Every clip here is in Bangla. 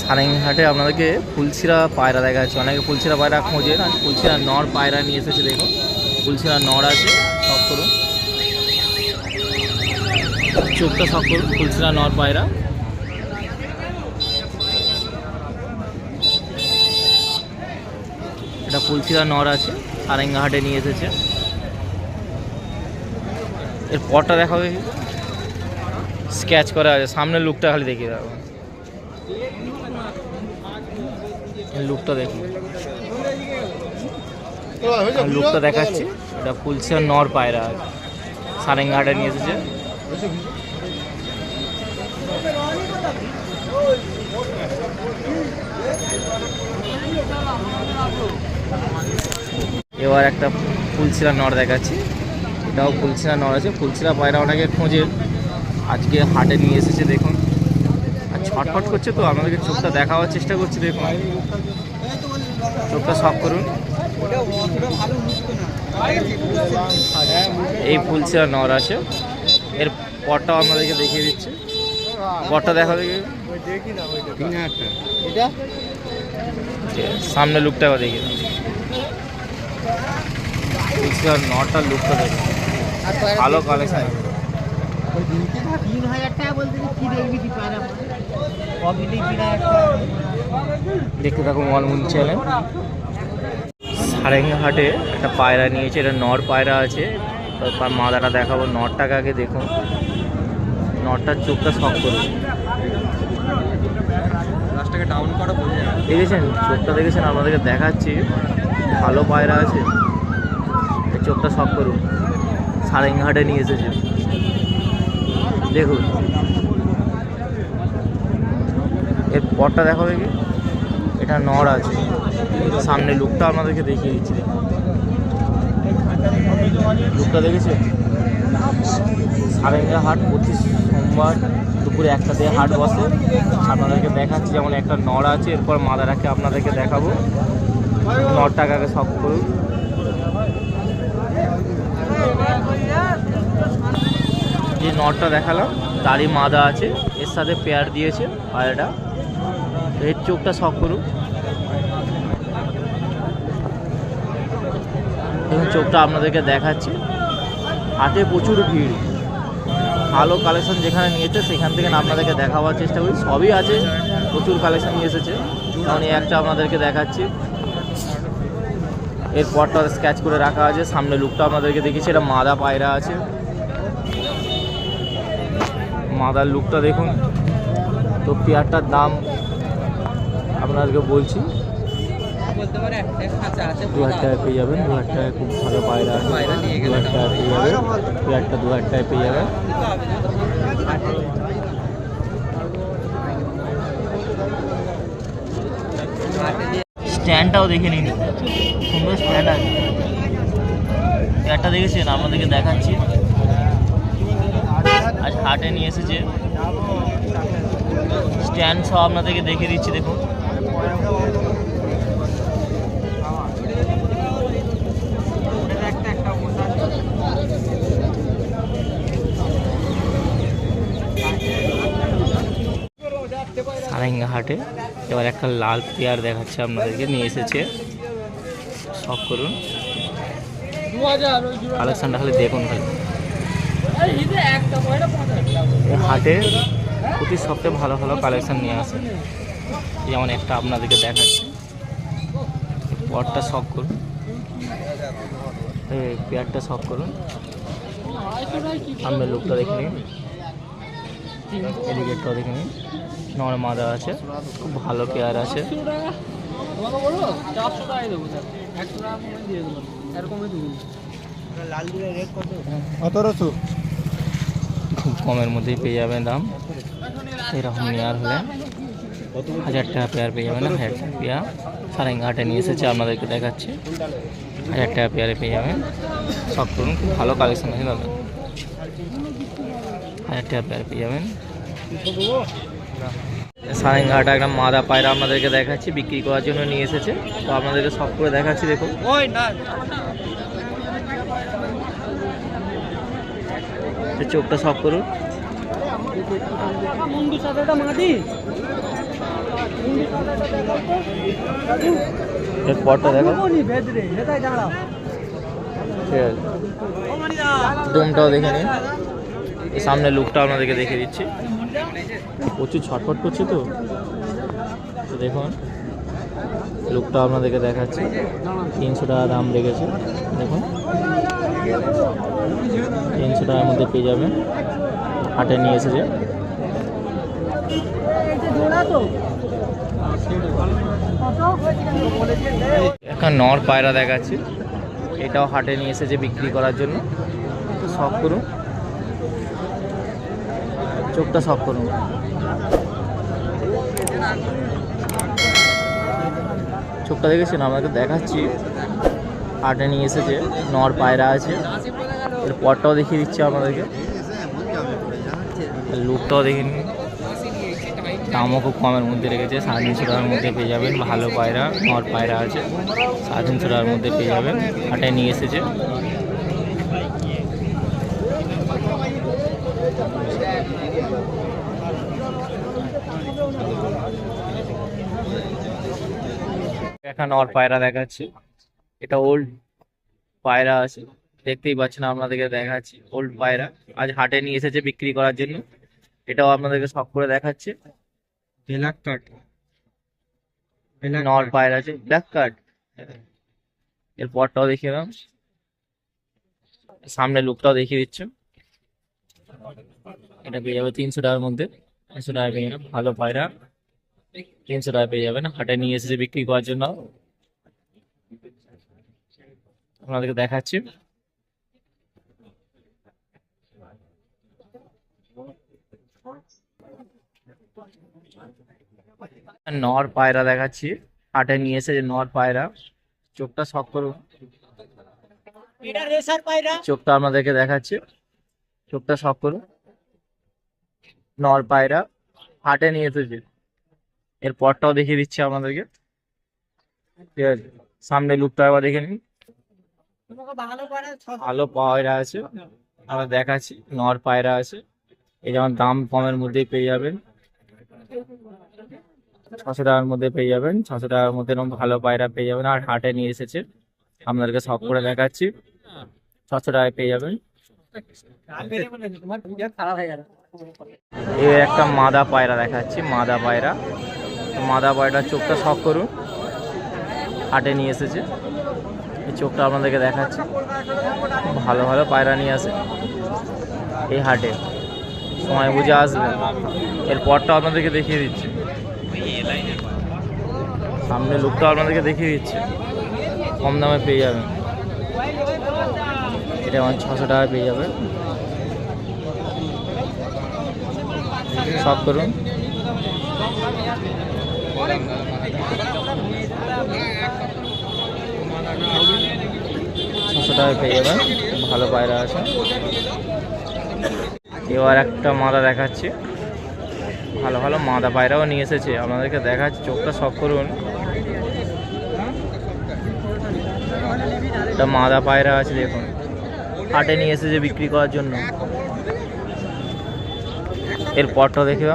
সারেংহাটে আপনাদেরকে ফুলছিরা পায়রা দেখা যাচ্ছে অনেকে ফুলছিরা পায়রা খোঁজে না ফুলছিরা নর পায়রা নিয়ে এসেছে, দেখুন। ফুলছিরা নর আছে সব করুন চোখটা সব করুন ফুলছিরা নর পায়রা। এটা ফুলছিরা নর আছে সারেঙ্গাহাটে নিয়ে এসেছে। এর পরটা দেখাবে স্কেচ করা আছে, সামনের লুকটা খালি দেখিয়ে দেবো লুকটা দেখুন। লুকটা দেখাচ্ছি, এটা ফুলছিয়া নর পায়রা সারেঙ্গাহাটে নিয়ে এসেছে। এবার একটা ফুলছিলা নর দেখাচ্ছি। এটাও ফুলছিলা নর আছে। ফুলছিলা পায়রা ওটাকে খোঁজে আজকে হাটে নিয়ে এসেছে, দেখুন। আর ছটফট করছে তো, আমাদেরকে চোখটা দেখাবার চেষ্টা করছি, দেখুন। চোখটা সব করুন। এই ফুলছিলা নর আছে। এর পরটাও আপনাদেরকে দেখিয়ে দিচ্ছে। পরটা দেখা দেখি। সামনে লুকটা ফুলছিলা নরটার লুকটা দেখুন ভালো কালেকশন তিন হাজার টাকা বলতে কি দেখবি দেখতে থাকুন মনমুন চ্যানেল সারেঙ্গাহাটে একটা পায়রা নিয়েছে এটা নর পায়রা আছে। মাদাটা দেখাবো নরটাকে আগে দেখুন। নরটার চোখটা শখ ডাউন করা দেখেছেন? চোখটা দেখেছেন? আপনাদেরকে দেখাচ্ছি। ভালো পায়রা আছে। চোখটা শখ করুন। সারেঙ্গাহাটে নিয়ে এসেছে। দেখুন। এর পরটা দেখো দেখি এটা নর আছে। সামনে লুকটা আপনাদেরকে দেখিয়ে দিচ্ছি। লুকটা দেখেছে সারেঙ্গা হাট প্রতি সোমবার দুপুরে একটা দিয়ে হাট বসে। আপনাদেরকে দেখাচ্ছি, যেমন একটা নর আছে, এরপর মাদারাকে আপনাদেরকে দেখাবো। নরটাকে আগে সব করুন। যে নটটা দেখালাম, তারই মাদা আছে, এর সাথে পেয়ার দিয়েছে পায়রাটা। এর চোখটা শখ করুন। দেখুন, চোখটা আপনাদেরকে দেখাচ্ছি। হাটে প্রচুর ভিড়। ভালো কালেকশন যেখানে নিয়েছে, সেখান থেকে আপনাদেরকে দেখাবার চেষ্টা করি। সবই আছে, প্রচুর কালেকশন নিয়ে এসেছে। এই একটা আপনাদেরকে দেখাচ্ছি। এর পরটা স্কেচ করে রাখা আছে। সামনে লুকটা আপনাদেরকে দেখিয়েছি, এটা মাদা পায়রা আছে। মাদার লুকটা দেখুন। তো পেয়ারটার দাম আপনাদেরকে বলছি বলতে পারে একটা খাঁচা আছে দু হাজার টাকায় পেয়ে যাবেন দু হাজার টাকায় খুব ভালো পায়রা দু হাজার টাকায় পেয়ে যাবেন পেয়ারটা দু হাজার টাকায় পেয়ে যাবেন। স্ট্যান্ডটাও দেখে নিন। সুন্দর স্ট্যান্ড আছে। পেয়ারটা দেখেছেন? আপনাদেরকে দেখাচ্ছি। আজ হাটে নিয়ে এসেছে। স্ট্যান্ড সব আপনাদেরকে দেখে দিচ্ছি দেখুন। সারেঙ্গা হাটে এবার একটা লাল পেয়ার দেখাচ্ছে আপনাদেরকে, নিয়ে এসেছে। সব করুন। কালেকশনটা খালি দেখুন খালি। হাটে প্রতি সপ্তাহে ভালো ভালো কালেকশান নিয়ে আসে। যেমন একটা আপনাদেরকে দেখাচ্ছি। পরটা শখ করুন। পেয়ারটা শখ করুন। সামনের লোকটা দেখে নিন। এলিগেটটাও দেখে নিন। নর মাদা আছে খুব ভালো পেয়ার আছে। লাল দিলে রেট কত সতেরোশো খুব কমের মধ্যেই পেয়ে যাবেন দাম। এরকম নেওয়ার হলে হাজার টাকা পেয়ার পেয়ে যাবেন হাজার টাকা পেয়ার সারেঙ্গাহাটে নিয়ে এসেছে আপনাদেরকে দেখাচ্ছি। হাজার টাকা পেয়ারে পেয়ে যাবেন। সব করুন খুব ভালো কালেকশন আছে দাদা হাজার টাকা পেয়ার পেয়ে যাবেন। সারেঙ্গাটা একটা মাদা পায়রা আপনাদেরকে দেখাচ্ছি বিক্রি করার জন্য নিয়ে এসেছে। তো আপনাদেরকে সব করে দেখাচ্ছি দেখুন। চোখটা সব করুন। পরটা দেখো ঠিক আছে। দমটাও দেখে নিন। সামনে লুকটা আপনাদেরকে দেখে দিচ্ছি। প্রচুর ছটফট করছে তো। তো দেখুন লুকটা আপনাদেরকে দেখাচ্ছি। তিনশো টাকা দাম রেখেছে। দেখুন, তিনশো টাকার মধ্যে পেয়ে যাবেন। হাটে নিয়ে এসেছে। একটা নর পায়রা দেখাচ্ছি। এটাও হাটে নিয়ে এসেছে বিক্রি করার জন্য। শখ করুন। চোখটা শখ করুন। চোখটা দেখেছেন? আপনাকে দেখাচ্ছি। হাটে নিয়ে এসেছে, নর পায়রা আছে। এর পরটাও দেখিয়ে দিচ্ছে আপনাদেরকে। লুকটাও দেখে নিন। দামও খুব কমের মধ্যে রেখেছে। সাড়ে তিনশো টাকার মধ্যে পেয়ে যাবেন। ভালো পায়রা, নর পায়রা আছে। সাড়ে তিনশো টাকার মধ্যে পেয়ে যাবেন। হাটে নিয়ে এসেছে। একটা নর পায়রা দেখাচ্ছি। এটা ওল্ড পায়রা আছে। দেখতেই পাচ্ছেন আপনাদেরকে দেখাচ্ছি। ওল্ড পায়রা। আজ হাটে নিয়ে এসেছে বিক্রি করার জন্য। এটাও আপনাদেরকে শখ করে দেখাচ্ছে। ব্ল্যাক কাট নর পায়রা আছে। ব্ল্যাক কার্ড এর পরটাও দেখিয়ে দাম সামনে লুকটাও দেখিয়ে দিচ্ছে। এটা পেয়ে যাবে তিনশো টাকার মধ্যে। তিনশো টাকা পেয়ে ভালো পায়রা। তিনশো টাকা পেয়ে যাবেন। হাটে নিয়ে এসেছে বিক্রি করার জন্য। আপনাদেরকে দেখাচ্ছি। নর পায়রা দেখাচ্ছি। হাটে নিয়ে এসেছে নর পায়রা চোখটা শখ করুন। চোখটা আপনাদেরকে দেখাচ্ছি। চোখটা শখ করুন। নর পায়রা হাটে নিয়ে এসেছে। এর পরটাও দেখিয়ে দিচ্ছি আপনাদেরকে ঠিক আছে? সামনে লুকটা একবার দেখে নিন। ভালো পায়রা আছে। আমরা দেখাচ্ছি। নর পায়রা আছে। এই যেমন দাম কমের মধ্যেই পেয়ে যাবেন। ছশো টাকার মধ্যে পেয়ে যাবেন। ছশো টাকার মধ্যে এরকম ভালো পায়রা পেয়ে যাবেন। আর হাটে নিয়ে এসেছে। আপনাদেরকে সব করে দেখাচ্ছি। ছশো টাকায় পেয়ে যাবেন। এই একটা মাদা পায়রা দেখাচ্ছি। মাদা পায়রা। মাদা পায়রার চোখটা শখ করুন। হাটে নিয়ে এসেছে। এই চোখটা আপনাদেরকে দেখাচ্ছে। ভালো ভালো পায়রা নিয়ে আসে। এই হাটে। সময় বুঝে আসবেন এর পরটা আপনাদেরকে দেখিয়ে দিচ্ছি। সামনে লুকটা আপনাদেরকে দেখিয়ে দিচ্ছে। কম দামে পেয়ে যাবেন। এটা আমার ছশো টাকা পেয়ে যাবে। সব করুন। ছশো টাকায় পেয়ে যাবেন ভালো পায়রা আছে। এবার একটা মাদা দেখাচ্ছি। ভালো ভালো মাদা পায়রাও নিয়ে এসেছে। আপনাদেরকে দেখাচ্ছি, চোখটা সব করুন। একটা মাদা পায়রা আছে, দেখুন। হাটে নিয়ে এসেছে বিক্রি করার জন্য। এর পরটাও দেখে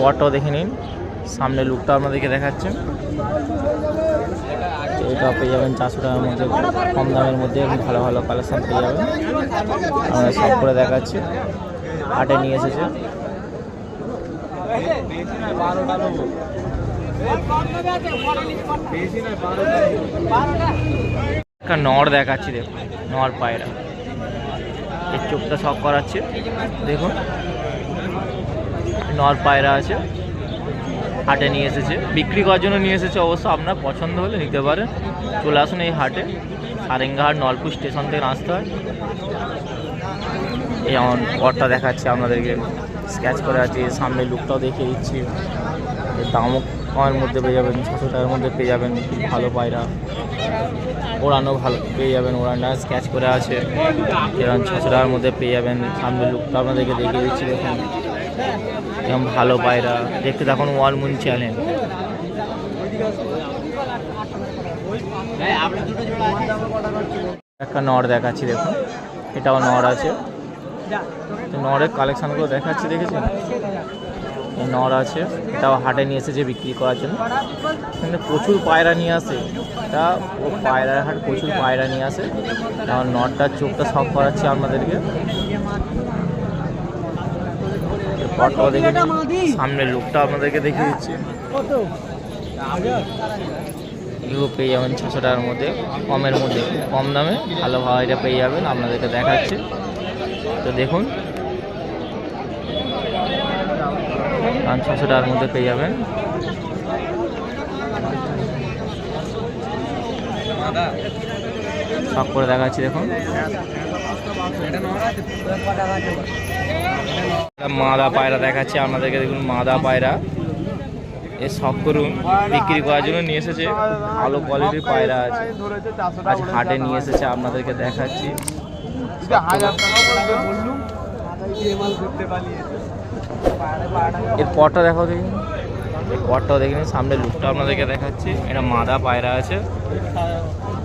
পরটাও দেখে নিন। সামনে লুকটা আপনাদেরকে দেখাচ্ছে। এটা পেয়ে যাবেন চারশো টাকার মধ্যে, কম দামের মধ্যে ভালো ভালো কালেকশন পেয়ে যাবেন। আমরা সব করে দেখাচ্ছি। হাটে নিয়ে এসেছে। একটা নর দেখাচ্ছি, দেখুন। নর পায়রা। এর চোখটা সব করাচ্ছে। দেখুন। নর পায়রা আছে। হাটে নিয়ে এসেছে। বিক্রি করার জন্য নিয়ে এসেছে। অবশ্য আপনার পছন্দ হলে নিতে পারেন। চলে আসুন এই হাটে। সারেঙ্গাহাট নলপুর স্টেশন থেকে আসতে হয়। যেমন পরটা দেখাচ্ছে আপনাদেরকে। স্ক্যাচ করে আছে। সামনে লুকটাও দেখিয়ে দিচ্ছি। দামও কমের মধ্যে পেয়ে যাবেন। ছশো টাকার মধ্যে পেয়ে যাবেন। ভালো পায়রা। ওড়ানো ভালো পেয়ে যাবেন। ওড়ানটা স্ক্যাচ করে আছে। এরকম ছশো টাকার মধ্যে পেয়ে যাবেন। সামনে লুকটা আপনাদেরকে দেখিয়ে দিচ্ছি। দেখুন। এরকম ভালো পায়রা। দেখতে দেখুন ওয়ালমুন চ্যানেল। একটা নড় দেখাচ্ছি, দেখুন। এটাও নড় আছে। তো নড়ের কালেকশানগুলো দেখাচ্ছি, দেখেছেন? এই নড় আছে। এটাও হাটে নিয়ে এসেছে বিক্রি করার জন্য। এখানে প্রচুর পায়রা নিয়ে আসে। এটা ও পায়রার হাট প্রচুর পায়রা নিয়ে আসে। আমার নটটার চোখটা সব করাচ্ছে আপনাদেরকে। পটটাও দেখে। সামনের লুকটা আপনাদেরকে দেখিয়ে দিচ্ছি। এগুলো পেয়ে যাবেন ছশো টাকার মধ্যে কমের মধ্যে। কম দামে ভালো ভাইরা পেয়ে যাবেন আপনাদেরকে দেখাচ্ছি। তো দেখুন। পাঁচ ছশো টাকার মধ্যে পেয়ে যাবেন। সব করে দেখাচ্ছি দেখুন। মাদা পায়রা দেখাচ্ছে, আপনাদেরকে দেখুন মাদা পায়রা। এ শখ করুন, বিক্রি করার জন্য নিয়ে এসেছে, ভালো কোয়ালিটির পায়রা আছে। আজ হাটে নিয়ে এসেছে, আপনাদেরকে দেখাচ্ছি। এর পরটা দেখো দেখি। এই পরটাও দেখে নিন, সামনে লুকটা আপনাদেরকে দেখাচ্ছি। এটা মাদা পায়রা আছে।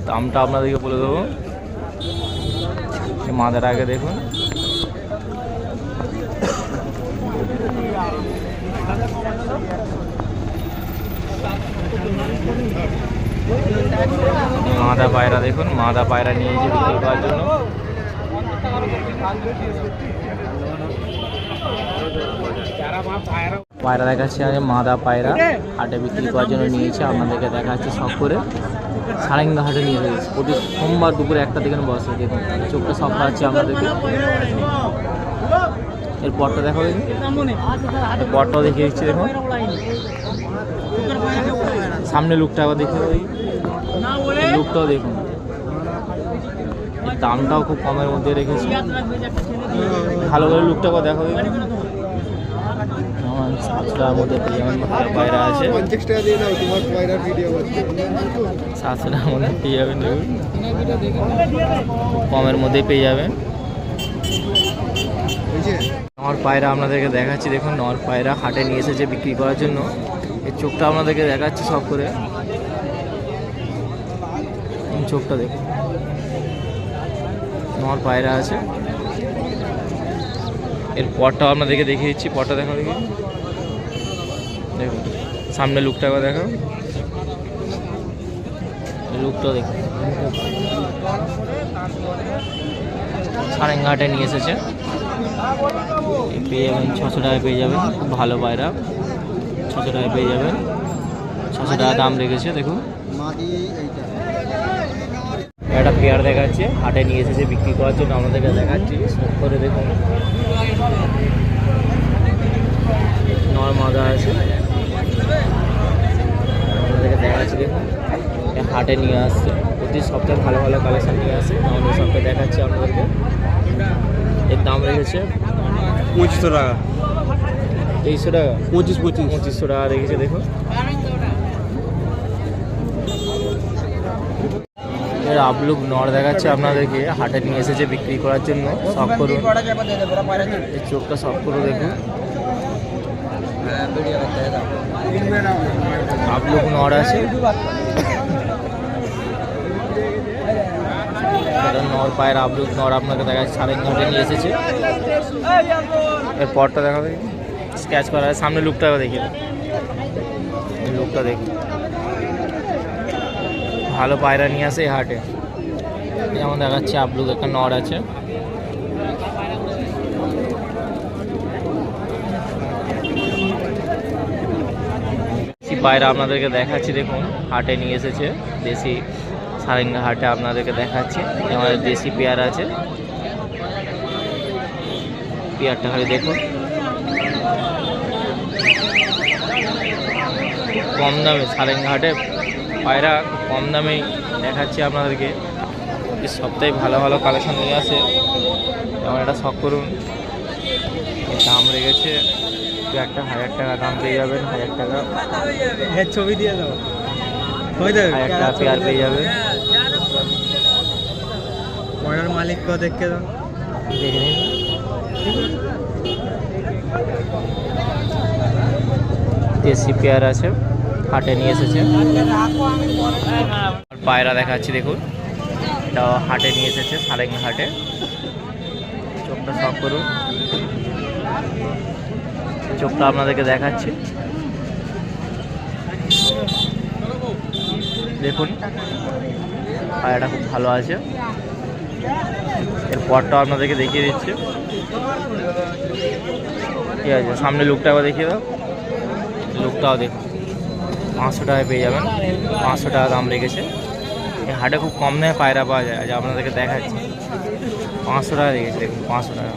দামটা আপনাদেরকে বলে দেবো। মাদার আগে দেখুন। মাদা পায়রা দেখুন, মাদা পায়রা নিয়ে এসে বিক্রি করার জন্য। পায়রা দেখাচ্ছি আগে, মাদা পায়রা হাটে বিক্রি করার জন্য নিয়েছে আপনাদেরকে দেখাচ্ছি সব করে সারেঙ্গা হাটে নিয়ে এসেছে। প্রতি সোমবার দুপুরে একটা থেকে বসে দেখুন। চোখটা সব খাওয়াচ্ছি আপনাদেরকে। এর পরটা দেখো। দেখি পরটাও দেখিয়ে দিচ্ছি, দেখুন। সামনে লুকটা আবার দেখে। লুকটাও দেখুন। দামটাও খুব কমের মধ্যে রেখেছি। ভালো করে লুকটা দেখো দেখি আমার সাতশো টাকার মধ্যে পায়রা আছে। পেয়ে যাবেন কমের মধ্যেই পেয়ে যাবেন নর পায়রা আপনাদেরকে দেখাচ্ছি, দেখুন নর পায়রা হাটে নিয়ে এসেছে বিক্রি করার জন্য। এই চোখটা আপনাদেরকে দেখাচ্ছি সব করে। চোখটা দেখুন। নর পায়রা আছে। এর পরটাও আপনাদেরকে দেখিয়ে দিচ্ছি পরটা দেখো দেখি। দেখুন, সামনে লুকটা একবার দেখো লুকটাও দেখুন। সারেঙ্গাহাটে নিয়ে এসেছে। পেয়ে যাবেন, ছশো টাকায় পেয়ে যাবেন। খুব ভালো পায়রা। ছশো টাকায় পেয়ে যাবেন। ছশো টাকা দাম রেখেছে, দেখুন। একটা পেয়ার দেখাচ্ছে হাটে নিয়ে এসেছে বিক্রি করার জন্য আমাদেরকে দেখাচ্ছি করে দেখুন। নর মাদা আছে। আমাদেরকে দেখাচ্ছি দেখুন। হাটে নিয়ে আসছে। প্রতি সপ্তাহে ভালো ভালো কালেকশন নিয়ে আসে। আমাদের সপ্তাহে দেখাচ্ছি আপনাদেরকে। এর দাম রেখেছে পঁচিশশো টাকা। তেইশশো টাকা? পঁচিশ পঁচিশ। পঁচিশশো টাকা রেখেছে দেখুন। এর আপলুক নড় দেখাচ্ছে আপনাদেরকে। হাটে নিয়ে এসেছে বিক্রি করার জন্য। সব করুন। চোখটা সব করে দেখুন। আবলুক নড় আছে। নড় পায়ের আবলুক নড় আপনাকে দেখাচ্ছে। সাড়ে ঘন্টে নিয়ে এসেছে। এর পরটা দেখা দেখি স্ক্যাচ করা সামনে লুকটা দেখি। লুকটা দেখুন। ভালো পায়রা নিয়ে আসে এই হাটে। যেমন দেখাচ্ছে আপলুক একটা নড় আছে। পায়রা আপনাদেরকে দেখাচ্ছি, দেখুন, হাটে নিয়ে এসেছে। দেশি সারেঙ্গা হাটে আপনাদেরকে দেখাচ্ছি। আমাদের দেশি পেয়ার আছে। পেয়ারটা খালি দেখুন। কম দামে সারেঙ্গা হাটে পায়রা কম দামেই দেখাচ্ছি আপনাদেরকে। সপ্তাহে ভালো ভালো কালেকশন নিয়ে আসে যেমন একটা শখ করুন। দাম রেখেছে একটা হাজার টাকা দাম পেয়ে যাবেন হাজার টাকা। হ্যাঁ ছবি দিয়ে দাও। হয়ে যাবে। হাজার টাকা পেয়ার পেয়ে যাবেন। মালিককেও দাও। দেখে নিন। দেশি পেয়ার আছে। হাটে নিয়ে এসেছে। পায়রা দেখাচ্ছি, দেখুন। এটাও হাটে নিয়ে এসেছে, সারেঙ্গা হাটে। চোখটা সব করুন। চোখটা আপনাদেরকে দেখাচ্ছি। দেখুন, পায়রাটা খুব ভালো আছে। এর পরটাও আপনাদেরকে দেখিয়ে দিচ্ছি। ঠিক আছে? সামনে লুকটা একবার দেখিয়ে দাও। লুকটাও দেখুন। পাঁচশো টাকায় পেয়ে যাবেন। পাঁচশো টাকা দাম রেখেছে। এই হাটে খুব কম দামে পায়রা পাওয়া যায়, যে আপনাদেরকে দেখাচ্ছে। পাঁচশো টাকা রেখেছে, দেখুন, পাঁচশো টাকা।